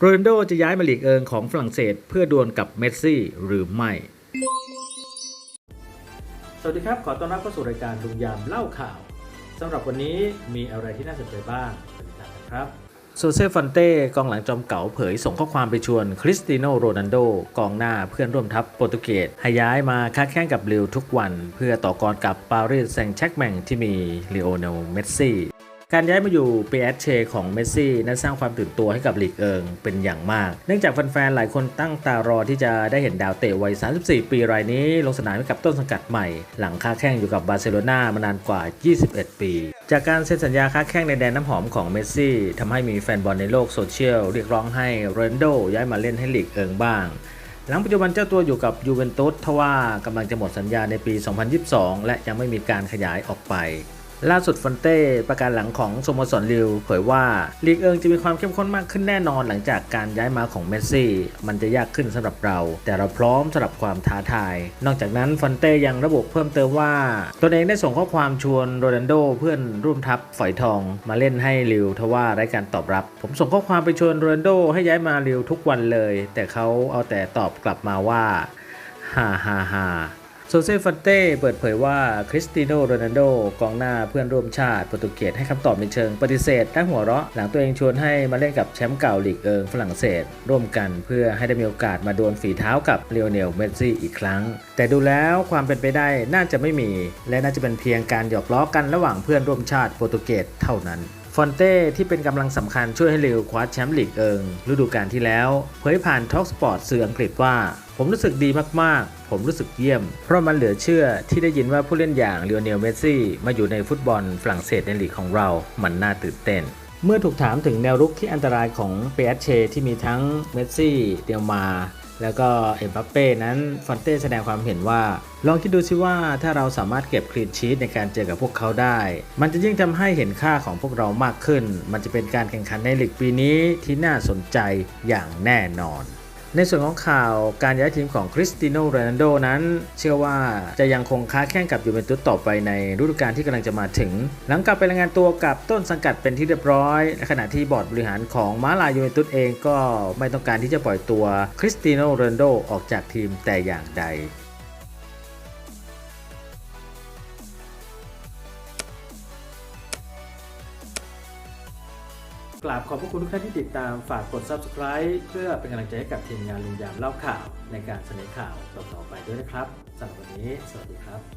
โรนัลโดจะย้ายมาลีกเอิงของฝรั่งเศสเพื่อดวลกับเมสซี่หรือไม่ สวัสดีครับ ขอต้อนรับเข้าสู่รายการลุงยามเล่าข่าวสำหรับวันนี้มีอะไรที่น่าสนใจบ้างไปติดตามกันครับโซเซฟอนเต้กองหลังจอมเก๋าเผยส่งข้อความไปชวนคริสติโนโรนัลโดกองหน้าเพื่อนร่วมทัพโปรตุเกสให้ย้ายมาค้าแข่งกับลิวทุกวัน เพื่อต่อกรกับปารีสแซงต์แช็กแมงที่มีลีโอเนลเมสซี่ การย้ายมาอยู่ PSG ของเมสซี่นั้นสร้างความตื่นตัวให้กับลีกเอิงเป็นอย่างมาก เนื่องจากแฟนๆหลายคนตั้งตารอที่จะได้เห็นดาวเตะวัย 34 ปีรายนี้ ลงสนามให้กับต้นสังกัดใหม่ หลังค้าแข่งอยู่กับบาร์เซโลนามานานกว่า 21 ปี จากการเซ็นสัญญาค้าแข่งในแดนน้ำหอมของเมสซี่ทำให้มีแฟนบอลในโลกโซเชียลเรียกร้องให้โรนโดย้ายมาเล่นให้ลีกเอิงบ้างหลังปัจจุบันเจ้าตัวอยู่กับยูเวนตุสทว่ากำลังจะหมดสัญญาในปี 2022 และยังไม่มีการขยายออกไป ล่าสุดฟอนเต้ประกาศหลังของสโมสรลิวเผยว่าลีกเอิงจะมีความเข้มข้นมากขึ้นแน่นอนหลังจากการย้ายมาของเมสซี่ มันจะยากขึ้นสำหรับเรา แต่เราพร้อมสำหรับความท้าทาย นอกจากนั้นฟอนเต้ยังระบุเพิ่มเติมว่าตนเองได้ส่งข้อความชวนโรนัลโดเพื่อนร่วมทัพฝอยทองมาเล่นให้ลิวทว่าไร้การตอบรับ ผมส่งข้อความไปชวนโรนัลโดให้ย้ายมาลิวทุกวันเลย แต่เขาเอาแต่ตอบกลับมาว่าฮ่าฮ่าฮ่า โซเซฟันเต้เปิดเผยว่าคริสติโนโรนัลโดกองหน้าเพื่อนร่วมชาติโปรตุเกสให้คำตอบในเชิงปฏิเสธและหัวเราะ หลังตัวเองชวนให้มาเล่นกับแชมป์เก่าลีกเอิงฝรั่งเศส ร่วมกันเพื่อให้ได้มีโอกาสมาดวลฝีเท้ากับเลโอเนลเมสซี่อีกครั้ง แต่ดูแล้วความเป็นไปได้น่าจะไม่มี และน่าจะเป็นเพียงการหยอกล้อกันระหว่างเพื่อนร่วมชาติโปรตุเกสเท่านั้น ฟอนเต้ที่เป็นกำลังสำคัญช่วยให้ลิวคว้าแชมป์ลีกเอิงฤดูกาลที่แล้ว เผยผ่านท็อกสปอร์ตสื่ออังกฤษว่า ผมรู้สึกดีมากๆ ผมรู้สึกเยี่ยม เพราะมันเหลือเชื่อที่ได้ยินว่าผู้เล่นอย่างเลโอเนลเมสซี่มาอยู่ในฟุตบอลฝรั่งเศสในลีกของเรา มันน่าตื่นเต้น เมื่อถูกถามถึงแนวรุกที่อันตรายของเปเชที่มีทั้งเมสซี่ เดียมา แล้วก็เอ็มบัปเป้นั้นฟอนเต้แสดงความเห็นว่า ลองคิดดูสิว่าถ้าเราสามารถเก็บคลีนชีตในการเจอกับพวกเขาได้ มันจะยิ่งทำให้เห็นค่าของพวกเรามากขึ้น มันจะเป็นการแข่งขันในลีกปีนี้ที่น่าสนใจอย่างแน่นอน ในส่วนของข่าวการย้ายทีมของคริสติโนโรนัลโดนั้น เชื่อว่าจะยังคงค้าแข่งกับยูเวนตุสต่อไปในฤดูกาลที่กำลังจะมาถึง หลังกลับไปรายงานตัวกับต้นสังกัดเป็นที่เรียบร้อยในขณะที่บอร์ดบริหารของมาลายยูเวนตุสเองก็ไม่ต้องการที่จะปล่อยตัวคริสติโนโรนัลโดออกจากทีมแต่อย่างใด กราบขอบพระคุณทุกท่านที่ติดตามฝากกด subscribe เพื่อเป็นกำลังใจให้กับทีมงานลุงยามเล่าข่าวในการเสนอข่าวต่อๆไปด้วยนะครับสำหรับวันนี้ สวัสดีครับ